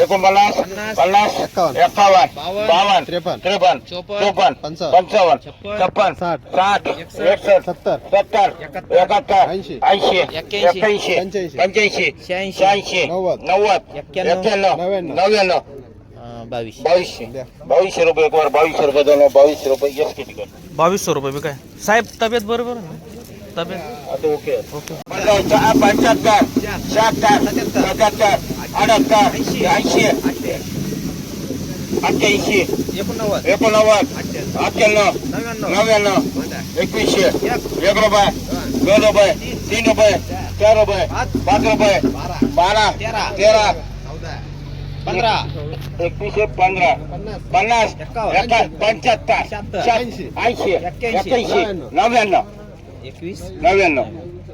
एकोणपन्नास पन्नास एक्कावन्न बावन्न त्रेपन्न त्रेपन्न चोपन्न पंचावन्न छप्पन छप्पन साठ साठ एकसष्ट एकसष्ट सत्तर सत्तर एकाहत्तर एकाहत्तर ऐंशी ऐंशी एक्क्याऐंशी एक्क्याऐंशी पंच्याऐंशी पंच्याऐंशी शहाऐंशी शहाऐंशी नव्वद नव्वद एक्क्याण्णव एक्क्याण्णव नव्याण्णव नव्याण्णव बावीस. बावीसशे बावीसशे रुपये एक बावीसशे रुपये दोन बावीसशे रुपये बावीसशे रुपये बी काय? साहेब तब्येत बरोबर आहे ना? तब्येत? आता ओके. ओके पंच्याहत्तर शहात्तर सत्याहत्तर अठ्याहत्तर ऐंशी अठ्ठ्याऐंशी एकोणनव्वद. एकोणनव्वद अठ्ठ्याण्णव नव्याण्णव. नव्याण्णव एकवीसशे एक. रुपये दोन रुपये तीन रुपये चार रुपये पाच. रुपये बारा. तेरा. तेरा. पंधरा. एकवीसशे पंधरा. पन्नास. पन्नास. एक्कावन्न. एका- पंच्याहत्तर. ऐंशी ऐंशी. एक्क्याऐंशी. एक्क्याऐंशी. नव्याण्णव. એકવીસ. નવ્યાણું.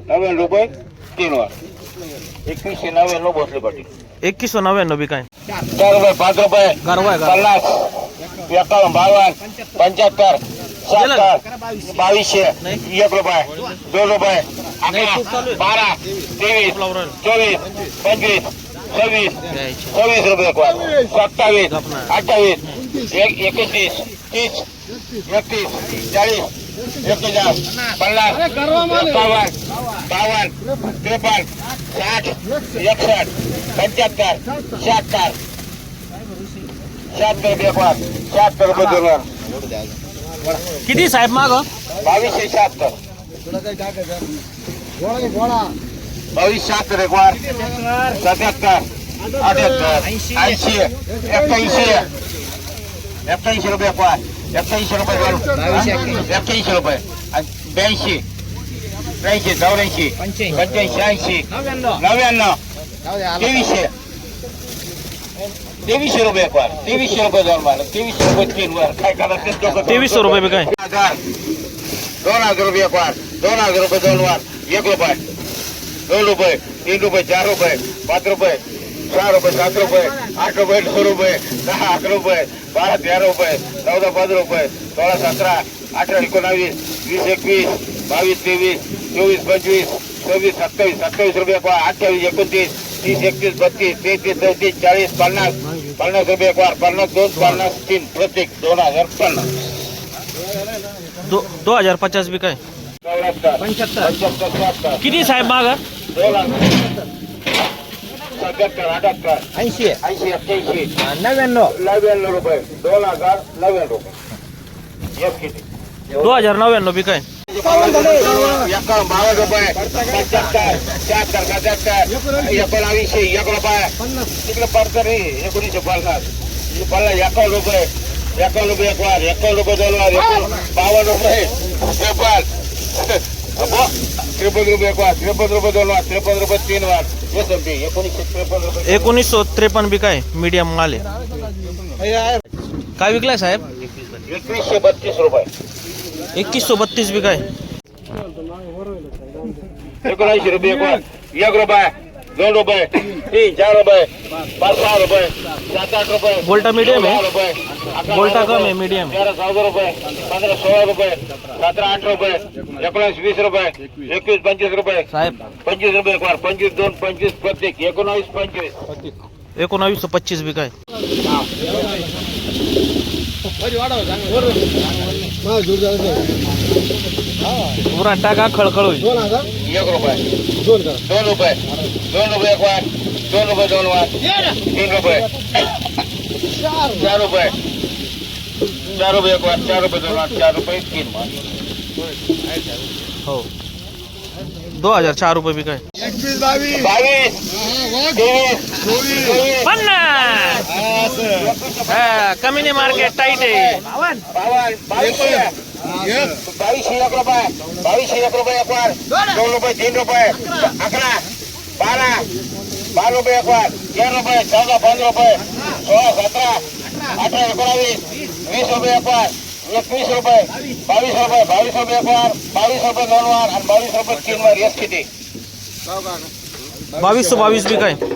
નવ્યાણું રૂપિયા એકવીસો નવ્યાણું બોટલી પાટી એકવીસો બી કાંઈ? ચાર રૂપિયા પાંચ રૂપિયા પચાસ. એકાવન બાવન પંચોતેર સત્તર બાવીસ એક રૂપિયા દો રૂપિયા અગિયાર બાર ત્રેવીસ ચોવીસ પંચવીસ છવ્વીસ છવ્વીસ રૂપિયા સત્તાવીસ. અઠાવીસ એકત્રીસ ત્રીસ એકત્રીસ ચાલીસ क्वार एक एकोणतीस पन्नास एकावन्न बावन्न त्रेपन्न साठ एकसठ पंच्याहत्तर शहात्तर शहात्तर रुपये शहात्तर बदलवर किती साहेब माग? बावीसशे शहात्तर बावीस शहात्तर एक वार सत्याहत्तर अठ्याहत्तर ऐंशी एक्क्याऐंशी एक्क्याऐंशी रुपये एक वार સત્યાવીસો રૂપિયા સત્યાવીસો રૂપિયા. બ્યાસી ત્રણસી ચોરાસી પંચ્યાસી. છ્યાસી. નવ્યાણું ત્રેવીસે. ત્રેવીસો રૂપિયા એકવાર. ત્રેવીસો રૂપિયા દોર મારે ત્રેવીસો રૂપિયા તીન વાર. કાંઈ કારણ ત્રેવીસો રૂપિયા કાંઈ. હજાર. દોઢ હજાર રૂપિયા એકવાર. દોઢ હજાર રૂપિયા દોઢ વાર એક રૂપિયા. દોઢ રૂપિયા. તીન રૂપિયા. ચાર રૂપિયા. પાંચ રૂપિયા. एक चार रुपये सात रुपये आठ रुपये नऊ रुपये दहा अकरा रुपये बारा तेरा रुपये चौदा पाच रुपये सोळा सतरा अठरा एकोणावीस वीस एकवीस बावीस तेवीस चोवीस पंचवीस सव्वीस सत्तावीस सत्तावीस रुपये एक वार अठ्ठावीस एकोणतीस तीस एकतीस बत्तीस तेहतीस चौतीस चाळीस पन्नास पन्नास रुपये एक वार पन्नास दोन पन्नास तीन प्रत्येक दोन हज़ार पन्नास. दो दो हज़ार पचास बी काय? पंच्याहत्तर. शहात्तर किती साहेब माग? दोन हज़ार ಐಸಿ ಐಸಿ ಐಸಿ ನವೆನ್ನು ನವೆನ್ನು ರೂಪಾಯಿ ದೋನ್ ಹಜಾರ್ ನವೆನ್ ರೂಪಾಯಿ ಎಫ್ ಕಿಟಿ દો હજાર નવ્યાણું બી કઈ ત્રેપન રૂપિયા ત્રેપન રૂપિયા ત્રણ વાર एक त्रेपन बी काय? मीडियम माल. आहे काय विकलाय साहेब? एकवीसशे बत्तीस रुपये. एकवीसशे बत्तीस बी एकोणऐंशी रुपये एक रुपये. तीन चार पाच सात आठ रुपये गोल्टा कम medium. तेरा चौदा रुपये पंधरा सोळा रुपये आठ रुपये एकोणीस वीस रुपये एकवीस पंचवीस रुपये साहेब। पंचवीस रुपये एक वार पंचवीस दोन पंचवीस प्रत्येक एकोणावीस पंचवीस एकोणावीसशे पच्चीस बी काय? पुरा टाका खळखळ होईल दोन हज़ार? एक रुपये। दोन दोन रुपये। दोन रुपये एक वार। दोन रुपये दोन वार। तीन रुपये। चार रुपये। चार रुपये। एक चार रुपये दोन चार रुपये तीन हो। दो हज़ार चार रुपये बी काय? एकवीस बावीस। बावीस। तेवीस। चोवीस। पन्नास। हा, कमी नाही मार्केट टाईट आहे. बावीसशे बावीसशे બાવીસ રૂપિયા બાવીસ રૂપિયા એકવાર ચૌદ રૂપિયા તીન રૂપિયા આંકડા બારા બાર રૂપિયા એકવાર તેર રૂપિયા ચૌદ પંદર રૂપિયા સોળ સત્તર અઢાર ઓગણાવીસ વીસ રૂપિયા એકવાર એકવીસ રૂપિયા બાવીસ રૂપિયા બાવીસ રૂપિયા એકવાર બાવીસ રૂપિયા ત્રણ વાર બાવીસ રૂપિયા તીન વાર એ સ્થિતિ બાવીસો બાવીસ બી કઈ.